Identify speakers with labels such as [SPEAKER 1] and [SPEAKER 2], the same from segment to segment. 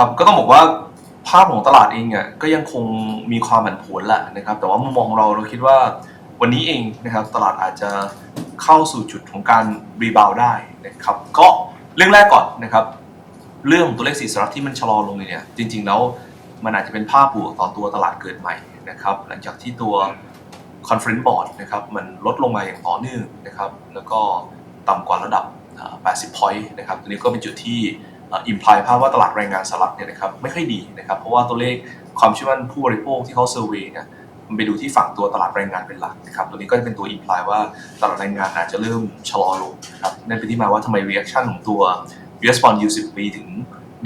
[SPEAKER 1] ครับก็ต้องบอกว่าภาพของตลาดเองอะก็ยังคงมีความผันผวนแหละนะครับ แต่ว่ามุมมองของเราเราคิดว่าวันนี้เองนะครับตลาดอาจจะเข้าสู่จุดของการรีบาวได้นะครับก็เรื่องแรกก่อนนะครับ เรื่องตัวเลขสีสหรัฐที่มันชะลอลงเนี่ยจริง ๆ แล้วมันอาจจะเป็นภาพบวกต่อตัวตลาดเกิดใหม่นะครับ หลังจากที่ตัว Conference Board นะครับมันลดลงมาอย่างต่อเนื่องนะครับ แล้วก็ต่ำกว่าระดับ 80 point นะครับตัวนี้ก็เป็นจุดที่ อิมพลายภาพว่าตลาดแรงงานสหรัฐเนี่ยนะครับไม่ค่อยดีนะครับเพราะว่าตัวเลขความเชื่อมั่นผู้บริโภคที่เขาเซอร์เวยเนี่ยมันไปดูที่ฝั่งตัวตลาดแรงงานเป็นหลักนะครับตัวนี้ก็จะเป็นตัวอิมพลายว่าตลาดแรงงานอาจจะเริ่มชะลอลงนะครับนั่นเป็นที่มาว่าทำไม reaction ของตัว US bond yield 10 ปีถึง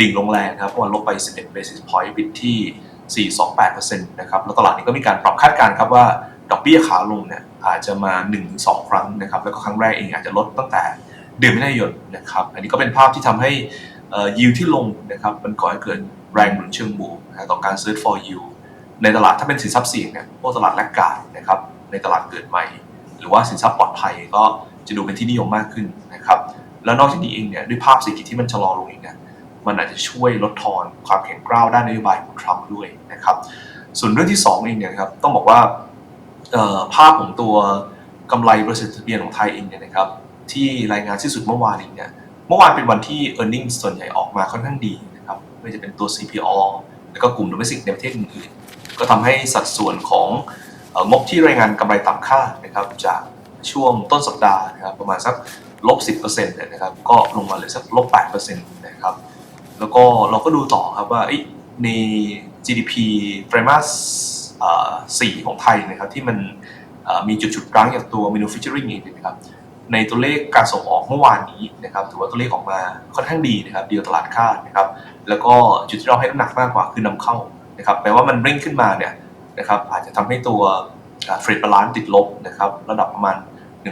[SPEAKER 1] ดิ่งลงแรงนะครับเมื่อวานลบไป 11 basis point ปิดที่ 4.28%นะครับแล้วตลาดนี้ก็มีการปรับคาดการณ์ครับว่าดอกเบี้ยขาลงเนี่ยอาจจะมา 1-2 ครั้งนะครับแล้วก็ครั้งแรกเองอาจจะลดตั้งแต่เดือนมิถุนายนนะครับอันนี้ก็เป็นภาพที่ทำให้ เอ่อ yield ที่ลงนะครับมันก่อให้เกิดแรงหนุนเชิงบวกนะต่อการ search for yield ในตลาดถ้าเป็นสินทรัพย์เสี่ยงเนี่ยพวกตลาดแลกกาดนะครับในตลาดเกิดใหม่ หรือว่าสินทรัพย์ปลอดภัยก็จะดูเป็นที่นิยมมากขึ้นนะครับแล้วนอกจากนี้เองเนี่ยด้วยภาพเศรษฐกิจที่มันชะลอลงอีกเนี่ยมันอาจจะช่วยลดทอนความแข็งกร้าวด้านนโยบายของทรัมป์ด้วยนะครับส่วนเรื่องที่สองเองเนี่ยครับต้องบอกว่าภาพของตัวกำไรบริษัททะเบียนของไทยเองเนี่ยนะครับที่รายงานที่สุดเมื่อวานเองเนี่ย มื่อวานเป็นวันที่ e a r n i n g ส่วนใหญ่ออกมาค่อนข้างดีนะครับไม่ว่าจะเป็นตัว CPO แล้วก็กลุ่ม domestic ในประเทศอื่นๆก็ทำให้สัดส่วนของงบที่รายงานกำไรต่ำค่านะครับจากช่วงต้นสัปดาห์นะครับประมาณสักลบ 10%เนี่ยนะครับก็ลงมาเหลือสักลบ 8%นะครับแล้วก็เราก็ดูต่อครับว่าใน GDP ไตรมาสเอ่อ4ของไทยนะครับที่มันมีจุดฉุดรั้งอย่างตัว manufacturing เองนะครับ ในตัวเลขการส่งออกเมื่อวานนี้นะครับถือว่าตัวเลขออกมาค่อนข้างดีนะครับดีกว่าตลาดคาดนะครับแล้วก็จุดที่เราให้น้ำหนักมากกว่าคือนำเข้านะครับแปลว่ามันเร่งขึ้นมาเนี่ยนะครับอาจจะทำให้ตัวเฟรดบาลานซ์ติดลบนะครับระดับประมาณ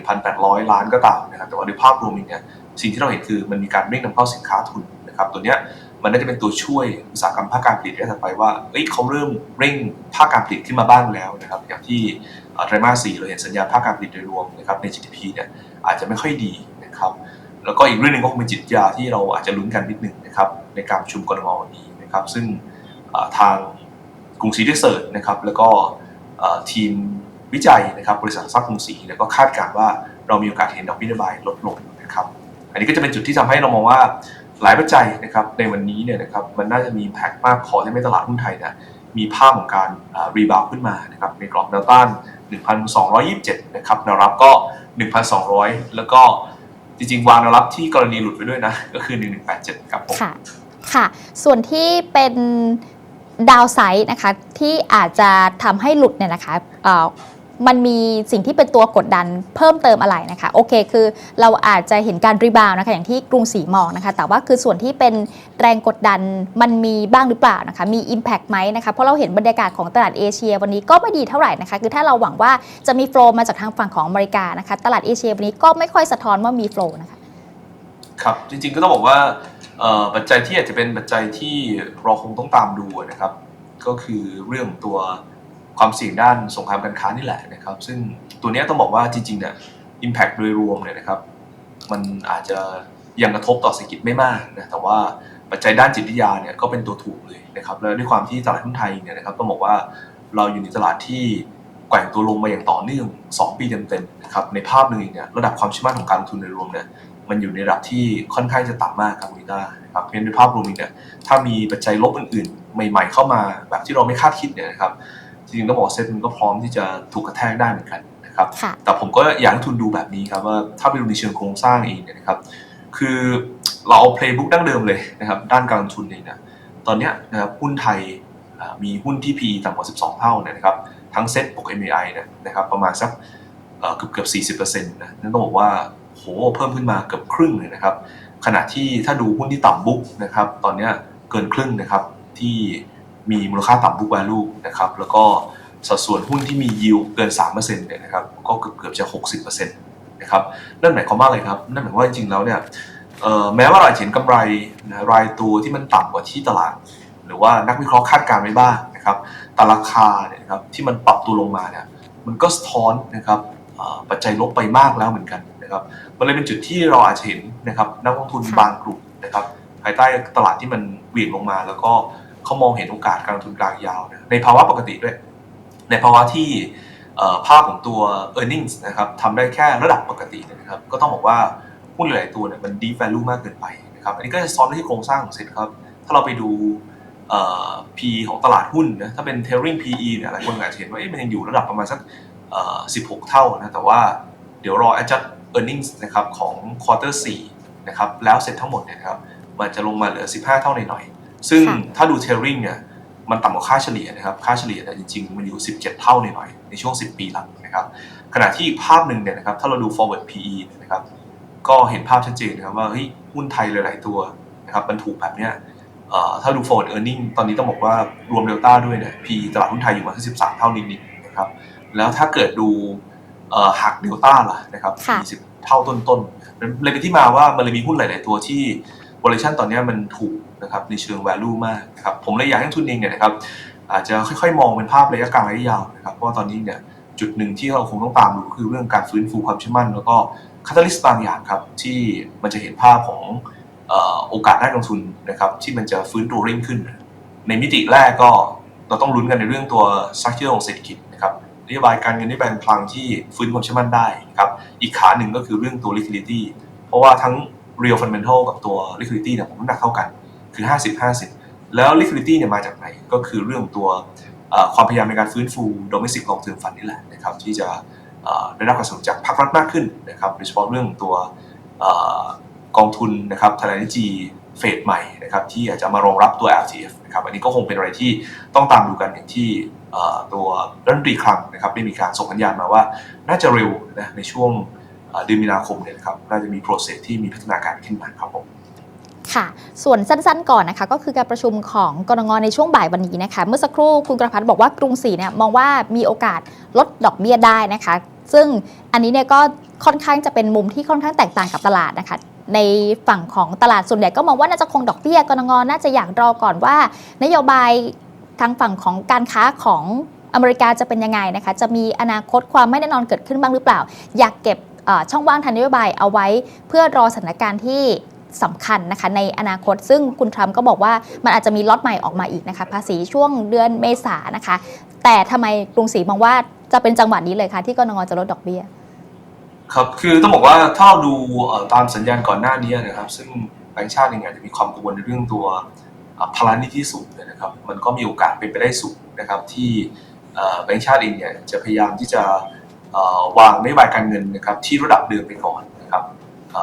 [SPEAKER 1] 1,800 ล้านก็ตามนะครับแต่ว่าโดยภาพรวมเองเนี่ยสิ่งที่เราเห็นคือมันมีการเร่งนำเข้าสินค้าทุนนะครับตัวเนี้ย มันน่าจะเป็นตัวช่วยอุตสาหกรรมภาคการผลิตระยะถัดไปว่าเอ้ยเขาเริ่มเร่งภาคการผลิตขึ้นมาบ้างแล้วนะครับอย่างที่ไตรมาส4เราเห็นสัญญาภาคการผลิตโดยรวมนะครับใน GDP เนี่ยอาจจะไม่ค่อยดีนะครับแล้วก็อีกเรื่องหนึ่งก็คงเป็นจิตยาที่เราอาจจะลุ้นกันนิดหนึ่งนะครับในการประชุมกรงวันนี้นะครับซึ่งทางกรุงศรีดิเซอร์นะครับแล้วก็ทีมวิจัยนะครับบริษัทหลักทรัพย์กรุงศรีเนี่ยก็คาดการณ์ว่าเรามีโอกาสเห็นดอกเบี้ยนโยบายลดลงนะครับอันนี้ก็จะเป็นจุดที่ทำให้เรามองว่า หลายปัจจัยนะครับในวันนี้เนี่ยนะครับมันน่าจะมีแพ็กมากพอที่ให้ตลาดหุ้นไทยเนี่ยมีภาพของการรีบาวขึ้นมานะครับในกรอบแนวต้าน 1,227 นะครับแนวรับก็ 1,200 แล้วก็จริงๆ วางแนวรับที่กรณีหลุดไปด้วยนะ ก็คือ 1187 ครับผม
[SPEAKER 2] ค่ะค่ะ ส่วนที่เป็นดาวไซด์นะคะที่อาจจะทำให้หลุดเนี่ยนะคะอ่อ มันมีสิ่งที่เป็นตัวกดดันเพิ่มเติมอะไรนะคะโอเคคือเราอาจจะเห็นการรีบาวนะคะอย่างที่กรุงศรีมองนะคะแต่ว่าคือส่วนที่เป็นแรงกดดันมันมีบ้างหรือเปล่านะคะมี Impact ไหมนะคะเพราะเราเห็นบรรยากาศของตลาดเอเชีย วันนี้ก็ไม่ดีเท่าไหร่นะคะคือถ้าเราหวังว่าจะมีโฟล์มาจากทางฝั่งของอเมริกานะคะตลาดเอเชียวันนี้ก็ไม่ค่อยสะท้อนว่ามีโฟล์นะคะ
[SPEAKER 1] ครับจริงๆก็ต้องบอกว่าปัจจัยที่อาจจะเป็นปัจจัยที่เราคงต้องตามดูนะครับก็คือเรื่องตัว ความเสี่ยงด้านสงครามการค้านี่แหละนะครับ ซึ่งตัวนี้ต้องบอกว่าจริงๆเนี่ย impact โดยรวมเนี่ยนะครับ มันอาจจะยังกระทบต่อเศรษฐกิจไม่มากนะแต่ว่าปัจจัยด้านจิตวิทยาเนี่ยก็เป็นตัวถูกเลยนะครับแล้วด้วยความที่ตลาดหุ้นไทยเนี่ยนะครับต้องบอกว่าเราอยู่ในตลาดที่แกว่งตัวลงมาอย่างต่อเนื่อง 2 ปีเต็มๆนะครับในภาพหนึ่งเนี่ยระดับความเชื่อมั่นของการลงทุนโดยรวมเนี่ยมันอยู่ในระดับที่ค่อนข้างจะต่ำมากครับคุณต้านะครับเพราะฉะนั้นในภาพรวมเนี่ยถ้ามีปัจจัยลบอื่นๆ ใหม่ ๆเข้ามาแบบที่เราไม่คาดคิดเนี่ยนะครับ จริงๆต้องบอกว่าเซ็ตมันก็พร้อมที่จะถูกกระแทกได้เหมือนกันนะครับ
[SPEAKER 2] ค่ะ
[SPEAKER 1] แต่ผมก็อยากให้ทุนดูแบบนี้ครับว่าถ้าไปดูในเชิงโครงสร้างเองเนี่ยนะครับ คือเราเอา playbook ดั้งเดิมเลยนะครับ ด้านการลงทุนเองเนี่ยตอนเนี้ยนะครับหุ้นไทยอ่ามีหุ้นที่ PE ต่ำกว่า 12 เท่าเนี่ยนะครับ ทั้งเซ็ตบวก MAI เนี่ยนะครับ ประมาณสักเอ่อเกือบเกือบ 40%นะนั่นต้องบอกว่าโหเพิ่มขึ้นมาเกือบครึ่งเลยนะครับ ขณะที่ถ้าดูหุ้นที่ต่ำบุ๊กนะครับ ตอนเนี้ยเกินครึ่งนะครับที่ มีมูลค่าต่ำบุ๊ก value นะครับแล้วก็สัดส่วนหุ้นที่มี yield เกิน 3%เนี่ยนะครับก็เกือบเกือบจะ 60%นะครับนั่นหมายความว่าอะไรครับนั่นหมายความว่าจริงๆแล้วเนี่ยแม้ว่าเราเห็นกำไรนะรายตัวที่มันต่ำกว่าที่ตลาด หรือว่านักวิเคราะห์คาดการณ์ไว้บ้างนะครับแต่ราคาเนี่ยครับที่มันปรับตัวลงมาเนี่ยมันก็สะท้อนนะครับปัจจัยลบไปมากแล้วเหมือนกันนะครับมันเลยเป็นจุดที่เราอาจจะเห็นนะครับนักลงทุนบางกลุ่มนะครับภายใต้ตลาดที่มันเหวี่ยงลงมาแล้วก็ เขามองเห็นโอกาสการลงทุนกลางยาวนะในภาวะปกติด้วย ในภาวะที่ภาพของตัว e a r n i n g นะครับทำได้แค่ระดับปกตินะครับ ก็ต้องบอกว่าหุ้นหลายตัวเนี่ยมัน deep value มากเกินไปนะครับ อันนี้ก็จะซ้อนไปที่โครงสร้างของเซ็ตครับ ถ้าเราไปดูเอ่อ P ของตลาดหุ้นนะถ้าเป็น tailing PE เนี่ยหลายคนอาจจะเห็นว่าเอ๊ะมันยังอยู่ระดับประมาณสักเอ่อ16 เท่านะแต่ว่าเดี๋ยวรอ adjust earnings นะครับของ quarter 4นะครับแล้วเสร็จทั้งหมดเนี่ยครับมันจะลงมาเหลือ 15 เท่าหน่อยๆ ซึ่ง
[SPEAKER 2] ค่ะ
[SPEAKER 1] ถ้าดู trailing เนี่ยมันต่ำกว่าค่าเฉลี่ยนะครับ ค่าเฉลี่ยเนี่ยจริงๆ มันอยู่ 17 เท่าหน่อยๆในช่วง 10 ปีหลังนะครับ ขณะที่อีกภาพหนึ่งเนี่ยนะครับ ถ้าเราดู forward PE เนี่ยนะครับ ก็เห็นภาพชัดเจนนะครับว่าเฮ้ยหุ้นไทยหลาย ๆ ตัวนะครับมันถูกแบบเนี้ยเอ่อถ้าดู forward earning ตอนนี้ต้องบอกว่ารวมเดลต้าด้วยเนี่ย PE ตลาดหุ้นไทยอยู่มาที่13 เท่านิดๆนะครับ แล้วถ้าเกิดดูเอ่อหักเดลต้าล่ะนะครับ
[SPEAKER 2] ค่ะ
[SPEAKER 1] 40 เท่าต้นๆมันเลยเป็นที่มาว่ามันเลยมีหุ้นหลาย ๆ ตัวที่ valuation ตอนนี้มันถูกนะครับในเชิง value มากนะครับผมเลยอยากให้ทุนเองเนี่ยนะครับอาจจะค่อยๆ มองเป็นภาพระยะกลางระยะยาวนะครับเพราะว่าตอนนี้เนี่ยจุดหนึ่งที่เราคงต้องตามดูคือเรื่องการฟื้นฟูความเชื่อมั่น แล้วก็คาตาลิสต์บางอย่างครับที่มันจะเห็นภาพของโอกาสด้านลงทุนนะครับที่มันจะฟื้นตัวเร่งขึ้น ในมิติแรกก็เราต้องลุ้นกันในเรื่องตัว structure ของเศรษฐกิจนะครับนโยบายการเงินนโยบายการคลังที่ฟื้นความเชื่อมั่นได้นะครับอีกขาหนึ่งก็คือเรื่องตัว liquidity เพราะว่าทั้ง real fundamental กับตัว liquidity เนี่ยผมน้ำหนักเท่ากันคือ 50-50 แล้ว liquidity เนี่ยมาจากไหนก็คือเรื่องตัวความพยายามในการฟื้นฟู domestic long term fund นี่แหละนะครับที่จะได้รับการสนับสนุนจากภาครัฐมากขึ้นนะครับโดยเฉพาะเรื่องตัวกองทุนนะครับทนายจีเฟดใหม่นะครับที่อาจจะมารองรับตัว LTF นะครับอันนี้ก็คงเป็นอะไรที่ต้องตามดูกันอย่างที่ตัวรัฐมนตรีคลังนะครับได้มีการส่งสัญญาณมาว่าน่าจะเร็วนะในช่วง เดือนมีนาคมเนี่ยนะครับน่าจะมีโปรเซสที่มีพัฒนาการขึ้นมาครับผม
[SPEAKER 2] ค่ะ ส่วนสั้นๆก่อนนะคะ ก็คือการประชุมของกรงงในช่วงบ่ายวันนี้นะคะ เมื่อสักครู่คุณกระพัฒน์บอกว่ากรุงศรีเนี่ยมองว่ามีโอกาสลดดอกเบี้ยได้นะคะ ซึ่งอันนี้เนี่ยก็ค่อนข้างจะเป็นมุมที่ค่อนข้างแตกต่างกับตลาดนะคะ ในฝั่งของตลาดส่วนใหญ่ก็มองว่าน่าจะคงดอกเบี้ยกรงงน่าจะอยากรอก่อนว่า นโยบายทางฝั่งของการค้าของอเมริกาจะเป็นยังไงนะคะ จะมีอนาคตความไม่แน่นอนเกิดขึ้นบ้างหรือเปล่า อยากเก็บ ช่องว่างทางนโยบายเอาไว้เพื่อรอสถานการณ์ที่สำคัญนะคะในอนาคต ซึ่งคุณทรัมป์ก็บอกว่ามันอาจจะมีล็อตใหม่ออกมาอีกนะคะภาษีช่วงเดือนเมษานะคะ แต่ทำไมกรุงศรีมองว่าจะเป็นจังหวะนี้เลยคะที่กรงจะลดดอกเบี้ย
[SPEAKER 1] ครับคือต้องบอกว่าถ้าเราดูตามสัญญาณก่อนหน้านี้นะครับ ซึ่งแบงก์ชาติเองอาจจะมีความกังวลในเรื่องตัวเอ่อภานี้ที่สูงเนี่ยนะครับ มันก็มีโอกาสเป็นไปได้สูงนะครับที่แบงก์ชาติเองเนี่ยจะพยายามที่จะ วางนโยบายการเงินนะครับที่ระดับเดิมไปก่อนนะครับ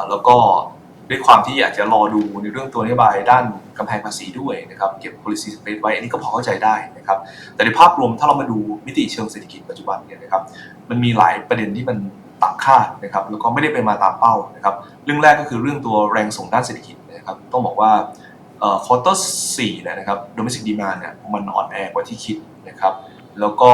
[SPEAKER 1] แล้วก็ด้วยความที่อยากจะรอดูในเรื่องตัวนโยบายด้านกำแพงภาษีด้วยนะครับเก็บ policy space ไว้อันนี้ก็พอเข้าใจได้นะครับแต่ในภาพรวมถ้าเรามาดูมิติเชิงเศรษฐกิจปัจจุบันเนี่ยนะครับมันมีหลายประเด็นที่มันต่ำคาดนะครับแล้วก็ไม่ได้เป็นมาตามเป้านะครับเรื่องแรกก็คือเรื่องตัวแรงส่งด้านเศรษฐกิจนะครับต้องบอกว่าเอ่อควอเตอร์สี่นะครับ domestic demand เนี่ยมันอ่อนแอกว่าที่คิดนะครับแล้วก็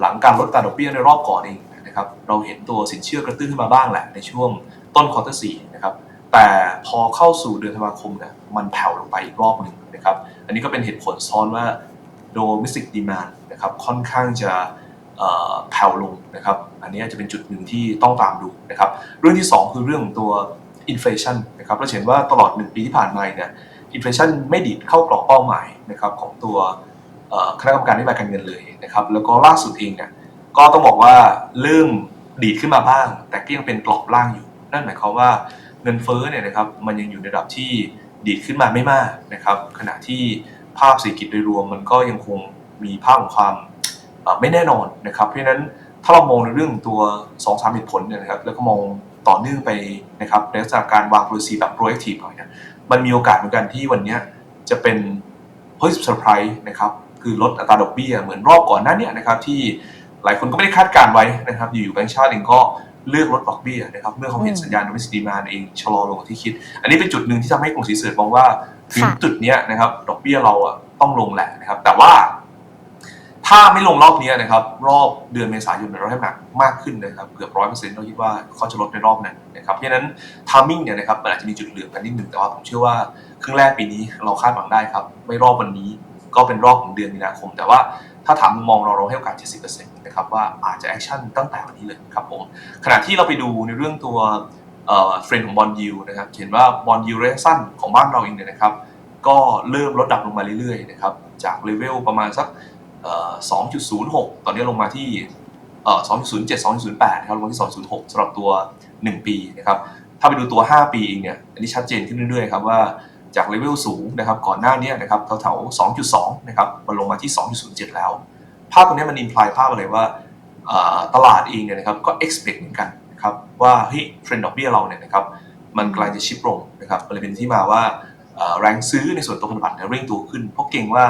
[SPEAKER 1] หลังการลดอัตราดอกเบี้ยในรอบก่อนเองนะครับเราเห็นตัวสินเชื่อกระตุ้นขึ้นมาบ้างแหละในช่วงต้นควอเตอร์สี่นะครับแต่พอเข้าสู่เดือนธันวาคมเนี่ยมันแผ่วลงไปอีกรอบหนึ่งนะครับอันนี้ก็เป็นเหตุผลซ้อนว่า domestic demand นะครับค่อนข้างจะแผ่วลงนะครับอันนี้จะเป็นจุดหนึ่งที่ต้องตามดูนะครับเรื่องที่ 2 คือเรื่องของตัว inflation นะครับเราเห็นว่าตลอด 1 ปีที่ผ่านมาเนี่ย inflation ไม่ดีดเข้ากรอบเป้าหมายนะครับของตัว คณะกรรมการนโยบายการเงินเลยนะครับ แล้วก็ล่าสุดเองเนี่ยก็ต้องบอกว่าเริ่มดีดขึ้นมาบ้าง แต่ก็ยังเป็นกรอบล่างอยู่ นั่นหมายความว่าเงินเฟ้อเนี่ยนะครับมันยังอยู่ในระดับที่ดีดขึ้นมาไม่มากนะครับ ขณะที่ภาพเศรษฐกิจโดยรวมมันก็ยังคงมีภาพของความไม่แน่นอนนะครับ เพราะฉะนั้นถ้าเรามองในเรื่องตัว2อสามเหตุผลเนี่ยนะครับแล้วก็มองต่อเนื่องไปนะครับในลักษณะการวาง policy แบบ proactive หน่อยเนี่ยมันมีโอกาสเหมือนกันที่วันนี้จะเป็น positive surprise นะครับ คือลดอัตราดอกเบี้ยเหมือนรอบก่อนหน้าเนี้นะครับที่หลายคนก็ไม่ได้คาดการณ์ไว้นะครับ อยู่ๆแบงก์ชาติเองก็เลือกลดดอกเบี้ยนะครับเมื่อเขาเห็นสัญญาณ domestic demand เองชะลอลงกว่าที่คิด อันนี้เป็นจุดหนึ่งที่ทำให้กรุงศรีเสริมองว่าถึงจุดเนี้ยนะครับดอกเบี้ยเราอะต้องลงแหละนะครับ แต่ว่า ถ้าไม่ลงรอบนี้นะครับ รอบเดือนเมษายนเราให้หนักมากขึ้นนะครับ เกือบร้อยเปอร์เซ็นต์เราคิดว่าเขาจะลดในรอบนั้นนะครับเพราะฉะนั้นทามมิ่งเนี่ยนะครับมันอาจจะมีจุดเหลื่อมกันนิดหนึ่งแต่ว่าผมเชื่อว่าครึ่งแรกปีนี้เราคาดหวังได้ครับ ไม่รอบวันนี้ ก็เป็นรอบของเดือนมีนาคม แต่ว่าถ้าถามมุมมองเราเราให้โอกาส 70%นะครับว่าอาจจะแอคชั่นตั้งแต่วันนี้เลยครับผมขณะที่เราไปดูในเรื่องตัวเทรนด์ของบอลยูนะครับเห็นว่าบอลยูระยะสั้นของบ้านเราเองเนี่ยนะครับก็เริ่มลดดับลงมาเรื่อยๆนะครับจากเลเวลประมาณสัก 2.06 ตอนนี้ลงมาที่ 2.07 2.08 นะครับลงมาที่ 2.06สำหรับตัว 1 ปีนะครับถ้าไปดูตัว 5 ปีเองเนี่ยอันนี้ชัดเจนขึ้นเรื่อยๆครับว่า จากเลเวลสูงนะครับก่อนหน้านี้นะครับแถวๆ2.2 นะครับมันลงมาที่ 2.07 แล้ว ภาพตรงนี้มันอิมพลายภาพอะไรว่าเอ่อตลาดเองเนี่ยนะครับก็ expect เหมือนกันนะครับว่าเฮ้ยเทรนด์ดอกเบี้ยเราเนี่ยนะครับมันกำลังจะชิปลงนะครับก็เลยเป็นที่มาว่าเอ่อแรงซื้อในส่วนตัวพันธบัตรเนี่ยเร่งตัวขึ้น เพราะเก่งว่า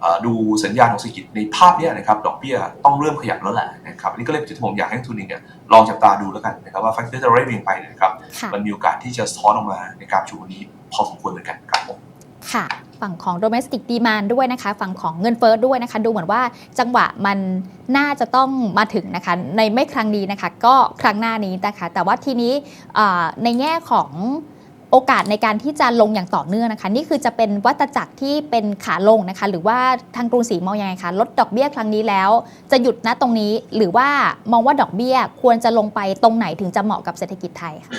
[SPEAKER 1] เอ่อดูสัญญาณของเศรษฐกิจในภาพเนี้ยนะครับดอกเบี้ยต้องเริ่มขยับแล้วแหละนะครับอันนี้ก็เลยเป็นจุดที่ผมอยากให้นักทุนเองเนี่ยลองจับตาดูแล้วกันนะครับว่าแฟกเตอร์จะเร่งไปเนี่ยนะครับ
[SPEAKER 2] ค่ะ
[SPEAKER 1] มันมีโอกาสที่จะสะท้อนออกมาในการประชุมวันนี้ พอสมควรเหมือนกันครับผม
[SPEAKER 2] ค่ะฝั่งของ domestic demand ด้วยนะคะ ฝั่งของเงินเฟ้อด้วยนะคะ ดูเหมือนว่าจังหวะมันน่าจะต้องมาถึงนะคะ ในไม่ครั้งนี้นะคะ ก็ครั้งหน้านี้นะคะ แต่ว่าทีนี้ในแง่ของโอกาสในการที่จะลงอย่างต่อเนื่องนะคะ นี่คือจะเป็นวัตจักรที่เป็นขาลงนะคะ หรือว่าทางกรุงศรีมองยังไงคะลดดอกเบี้ยครั้งนี้แล้ว จะหยุดณตรงนี้ หรือว่ามองว่าดอกเบี้ยควรจะลงไปตรงไหนถึงจะเหมาะกับเศรษฐกิจไทยคะ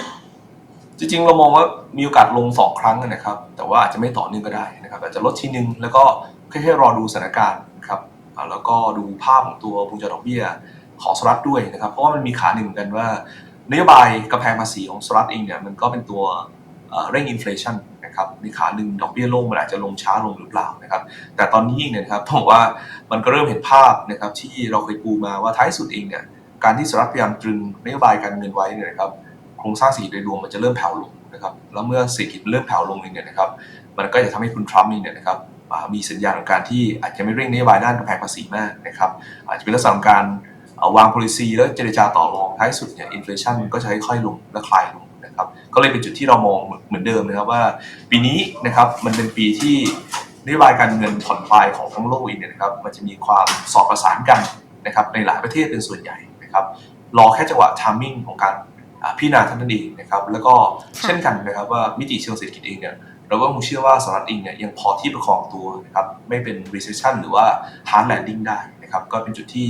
[SPEAKER 1] จริงๆ เรามองว่ามีโอกาสลง 2 ครั้งนะครับ แต่ว่าอาจจะไม่ต่อเนื่องก็ได้นะครับอาจจะลดทีนึง แล้วก็แค่ๆรอดูสถานการณ์นะครับแล้วก็ดูภาพของตัววงจดอกเบี้ยของสหรัฐด้วยนะครับ เพราะว่ามันมีขาหนึ่งเหมือนกันว่านโยบายกำแพงภาษีของสหรัฐเองเนี่ยมันก็เป็นตัวเร่งอินฟลชันนะครับในขาหนึ่งดอกเบี้ยลงมันอาจจะลงช้าลงหรือเปล่านะครับ แต่ตอนนี้เนี่ยนะครับต้องบอกว่ามันก็เริ่มเห็นภาพนะครับที่เราเคยปูมาว่าท้ายสุดเองเนี่ยการที่สหรัฐพยายามตรึงนโยบายการเงินไว้เนี่ยนะครับ ครงสร้างเศรษฐกิจโดยรวมมันจะเริ่มแผ่วลงนะครับแล้วเมื่อเศรษฐกิจเริ่มแผ่วลงเนี่ยนะครับมันก็จะทำให้คุณทรัมป์เองเนี่ยนะครับมีสัญญาณของการที่อาจจะไม่เร่งนโยบายด้านกำแพงภาษีมากนะครับอาจจะเป็นลักษณะของการวาง policy แล้วเจรจาต่อรองท้ายสุดเนี่ยอินฟลชันก็จะค่อยๆลงและคลายลงนะครับก็เลยเป็นจุดที่เรามองเหมือนเดิมนะครับว่า ปีนี้นะครับมันเป็นปีที่นโยบายการเงินผ่อนคลายของทั้งโลกเองเนี่ยนะครับมันจะมีความสอดประสานกันนะครับในหลายประเทศเป็นส่วนใหญ่นะครับรอแค่จังหวะ timing ของการ พิจารณาเท่านั้นเองนะครับแล้วก็
[SPEAKER 2] ค่ะ
[SPEAKER 1] เช่นกันนะครับว่ามิติเชิงเศรษฐกิจเองเนี่ยเราก็คงเชื่อว่าสหรัฐเองเนี่ยยังพอที่ประคองตัวนะครับไม่เป็น recession หรือว่า hard landing ได้นะครับก็เป็นจุดที่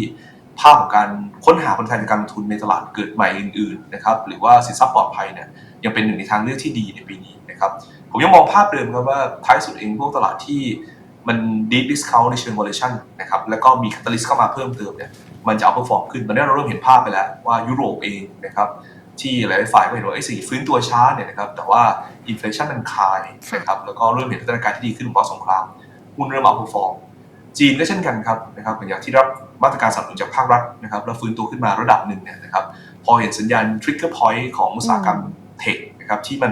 [SPEAKER 1] ภาพของการค้นหาผลตอบแทนการลงทุนในตลาดเกิดใหม่อื่นๆนะครับหรือว่าสินทรัพย์ปลอดภัยเนี่ยยังเป็นหนึ่งในทางเลือกที่ดีในปีนี้นะครับผมยังมองภาพเดิมครับว่าท้ายสุดเองพวกตลาดที่มัน deep discount ในเชิง valuation นะครับแล้วก็มี catalyst เข้ามาเพิ่มเติมเนี่ยมันจะเอา perform ขึ้นตอนนี้เราเริ่มเห็นภาพไปแล้วว่ายุโรปเองนะครับ ที่หลายๆฝ่ายก็เห็นว่าไอ้สิ่งฟื้นตัวช้าเนี่ยนะครับแต่ว่าอินฟลชันมันคลายนะครับแล้วก็เริ่มเห็นพัฒนาการที่ดีขึ้นเพราะสงครามหุ้นเริ่มเอาพอฟอร์มจีนก็เช่นกันครับนะครับอย่างที่รับมาตรการสนับสนุนจากภาครัฐนะครับแล้วฟื้นตัวขึ้นมาระดับหนึ่งเนี่ยนะครับพอเห็นสัญญาณ trigger point ของอุตสาหกรรมเทคนะครับที่มัน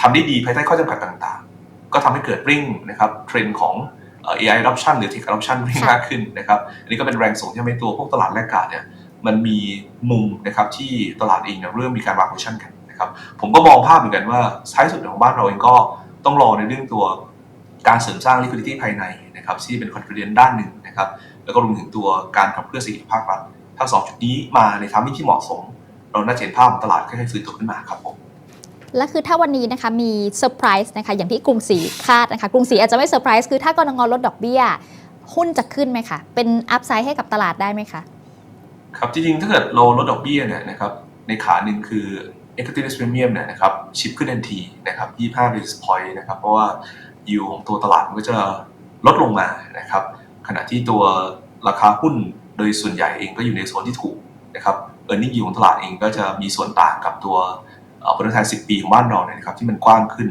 [SPEAKER 1] ทำได้ดีภายใต้ข้อจำกัดต่างๆ ก็ทำให้เกิดริ่งนะครับเทรนด์ของเอ่อ AI adoption หรือ tech adoption ริ่งมากขึ้นนะครับ อันนี้ก็เป็นแรงส่งที่ทำให้ตัวพวกตลาดแรกกาดเนี่ย มันมีมุมนะครับที่ตลาดเองเริ่มมีการวางโพชันกันนะครับผมก็มองภาพเหมือนกันว่าท้ายสุดของบ้านเราเองก็ต้องรอในเรื่องตัวการเสริมสร้าง liquidity ภายในนะครับที่เป็น confidence ด้านหนึ่งนะครับแล้วก็รวมถึงตัวการขับเคลื่อนเศรษฐกิจภาครัฐทั้งสองจุดนี้มาในทางที่เหมาะสม เราน่าจะเห็นภาพของตลาดค่อยๆฟื้นตัวขึ้นมาครับผม
[SPEAKER 2] และคือถ้าวันนี้นะคะมีเซอร์ไพรส์นะคะอย่างที่กรุงศรีคาดนะคะกรุงศรีอาจจะไม่เซอร์ไพรส์คือถ้ากรงงลดดอกเบี้ย หุ้นจะขึ้นไหมคะเป็นอัพไซด์ให้กับตลาดได้ไหมคะ
[SPEAKER 1] ครับจริงๆถ้าเกิดเราลดดอกเบี้ยเนี่ยนะครับในขาหนึ่งคือ equity risk premium เนี่ยนะครับชิปขึ้นทันทีนะครับ 25 basis point นะครับ เพราะว่า yield ของตัวตลาดมันก็จะลดลงมานะครับ ขณะที่ตัวราคาหุ้นโดยส่วนใหญ่เองก็อยู่ในโซนที่ถูกนะครับ earning yield ของตลาดเองก็จะมีส่วนต่างกับตัวเอ่อผลตอบแทน 10 ปีของบ้านเราเนี่ยนะครับที่มันกว้างขึ้น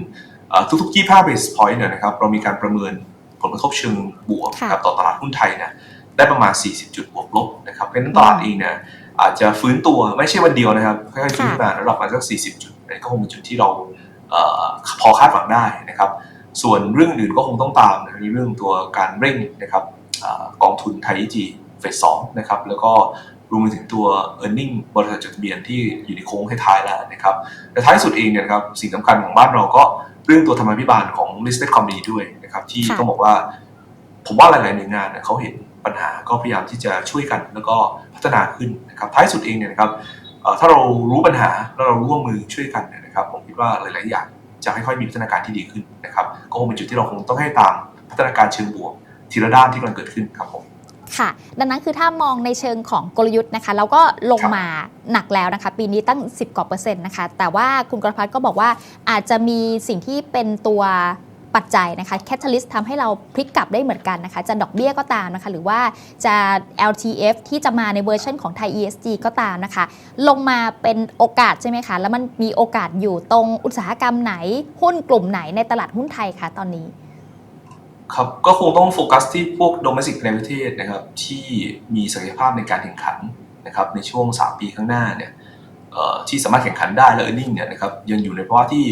[SPEAKER 1] เอ่อทุกๆ25 basis point เนี่ยนะครับเรามีการประเมินผลกระทบเชิงบวกนะครับต่อตลาดหุ้นไทยเนี่ย ได้ประมาณ 40 จุดบวกลบนะครับเพราะฉะนั้นตลาดเองเนี่ยอาจจะฟื้นตัวไม่ใช่วันเดียวนะครับค่อยๆฟื้นมาระดับมาสัก 40 จุดอันนี้ก็คงเป็นจุดที่เราเออพอคาดหวังได้นะครับ ส่วนเรื่องอื่นก็คงต้องตามนะในเรื่องตัวการเร่งนะครับเออกองทุนไทยจีเฟสสองนะครับแล้วก็รวมไปถึงตัว e a r n i n g บริษัทจดทะเบียนที่อยู่ในโค้งท้ายๆแล้วนะครับแต่ท้ายสุดเองเนี่ยนะครับสิ่งสำคัญของบ้านเราก็เรื่องตัวธรรมาภิบาลของ listed company ด้วยนะครับที่
[SPEAKER 2] ค่ะ
[SPEAKER 1] ต้องบอกว่าผมว่าหลายๆหน่วยงานเนี่ยเขาเห็น ปัญหาก็พยายามที่จะช่วยกันแล้วก็พัฒนาขึ้นนะครับท้ายสุดเองเนี่ยนะครับเอ่อถ้าเรารู้ปัญหาแล้วเราร่วมมือช่วยกันเนี่ยนะครับผมคิดว่าหลาย ๆ อย่างจะค่อยๆมีพัฒนาการที่ดีขึ้นนะครับก็คงเป็นจุดที่เราคงต้องให้ตามพัฒนาการเชิงบวกทีละด้านที่กำลังเกิดขึ้นครับผม
[SPEAKER 2] ค่ะ ดังนั้นคือถ้ามองในเชิงของกลยุทธ์นะคะเราก็ลงมาหนักแล้วนะคะ ปีนี้ตั้ง 10กว่าเปอร์เซ็นต์นะคะ แต่ว่าคุณกรพัฒน์ก็บอกว่าอาจจะมีสิ่งที่เป็นตัว ปัจจัยนะคะแคทาลิสทำให้เราพลิกกลับได้เหมือนกันนะคะ จะดอกเบี้ยก็ตามนะคะ หรือว่าจะ LTF ที่จะมาในเวอร์ชันของไทย ESG ก็ตามนะคะ ลงมาเป็นโอกาสใช่ไหมคะ แล้วมันมีโอกาสอยู่ตรงอุตสาหกรรมไหน หุ้นกลุ่มไหนในตลาดหุ้นไทยคะตอนนี้
[SPEAKER 1] ครับ ก็คงต้องโฟกัสที่พวก domestic ในประเทศนะครับ ที่มีศักยภาพในการแข่งขันนะครับ ในช่วง 3 ปีข้างหน้าเนี่ยที่สามารถแข่งขันได้และ earning เนี่ยนะครับยังอยู่ในภาวะที่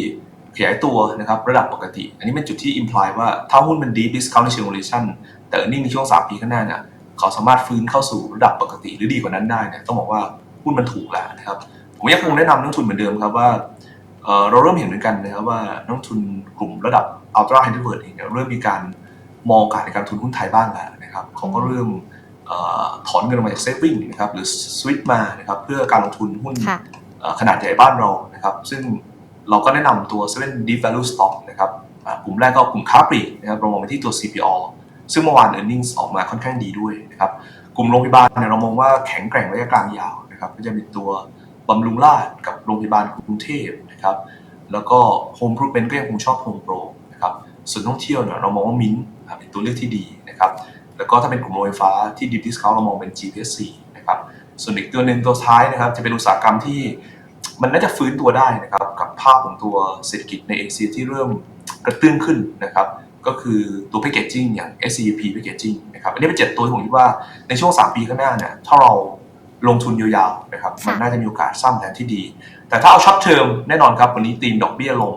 [SPEAKER 1] ขยายตัวนะครับระดับปกติ อันนี้เป็นจุดที่ imply ว่าถ้าหุ้นมัน deep discount ในเชิง valuation แต่ earning ในช่วง 3 ปีข้างหน้าเนี่ยเขาสามารถฟื้นเข้าสู่ระดับปกติหรือดีกว่านั้นได้เนี่ยต้องบอกว่าหุ้นมันถูกแล้วนะครับผมยังคงแนะนำนักลงทุนเหมือนเดิมครับว่าเอ่อเราเริ่มเห็นเหมือนกันนะครับว่านักลงทุนกลุ่มระดับ ultra high net worth เองเนี่ยเริ่มมีการมองโอกาสในการทุนหุ้นไทยบ้างแล้วนะครับเขาก็เริ่มเออถอนเงินออกมาจากเซฟวิ่งนะครับหรือสวิตมานะครับเพื่อการลงทุนหุ้น
[SPEAKER 2] ค่ะ
[SPEAKER 1] เอ่อขนาดใหญ่บ้านเรานะครับซึ่ง เราก็แนะนำตัว 7 Deep Value Stock นะครับกลุ่มแรกก็กลุ่มค้าปลีกนะครับเรามองไปที่ตัว CPO ซึ่งเมื่อวาน earnings ออกมาค่อนข้างดีด้วยนะครับกลุ่มโรงพยาบาลเนี่ยเรามองว่าแข็งแกร่งระยะกลางยาวนะครับก็จะมีตัวบำรุงราษฎร์กับโรงพยาบาลกรุงเทพนะครับแล้วก็ Home Improvement ก็ยังคงชอบ Home Pro นะครับส่วนท่องเที่ยวเนี่ยเรามองว่ามิ้นท์เป็นตัวเลือกที่ดีนะครับแล้วก็ถ้าเป็นกลุ่มโรงไฟฟ้าที่ Deep Discount เรามองเป็น GPSC นะครับส่วนอีกตัวหนึ่งตัวท้ายนะครับจะเป็นอุตสาหกรรมที่มันน่าจะฟื้นตัวได้นะครับ ภาพของตัวเศรษฐกิจในเอเชียที่เริ่มกระตุ้นขึ้นนะครับก็คือตัวแพ c เกจจิ้งอย่าง SCP Packaging นะครับอันนี้เป็นเจ็ดตัวที่ผมคิดว่าในช่วง 3 ปีข้างหน้าเนี่ยถ้าเราลงทุนยาวๆนะครับมัน
[SPEAKER 2] ค่ะ
[SPEAKER 1] น่าจะมีโอกาสสร้างแผนที่ดี แต่ถ้าเอาช็อตเทอมแน่นอนครับวันนี้ตีมดอกเบี้ยลง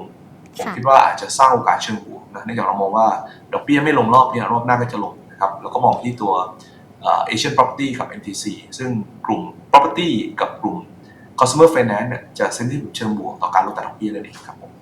[SPEAKER 1] ผม
[SPEAKER 2] ค่ะ
[SPEAKER 1] คิดว่าอาจจะสร้างโอกาสเชิงบวกนะเนื่องจากเรามองว่าดอกเบี้ยไม่ลงรอบเนี้รอบหน้าก็จะลงนะครับแล้วก็มองที่ตัวเอเชียน property กับ MTC ซึ่งกลุ่ม property กับกลุ่ม consumer finance เนี่ยจะ sensitive เชิงบวกต่อการลดอัตราดอกเบี้ยนั่นเองครับผม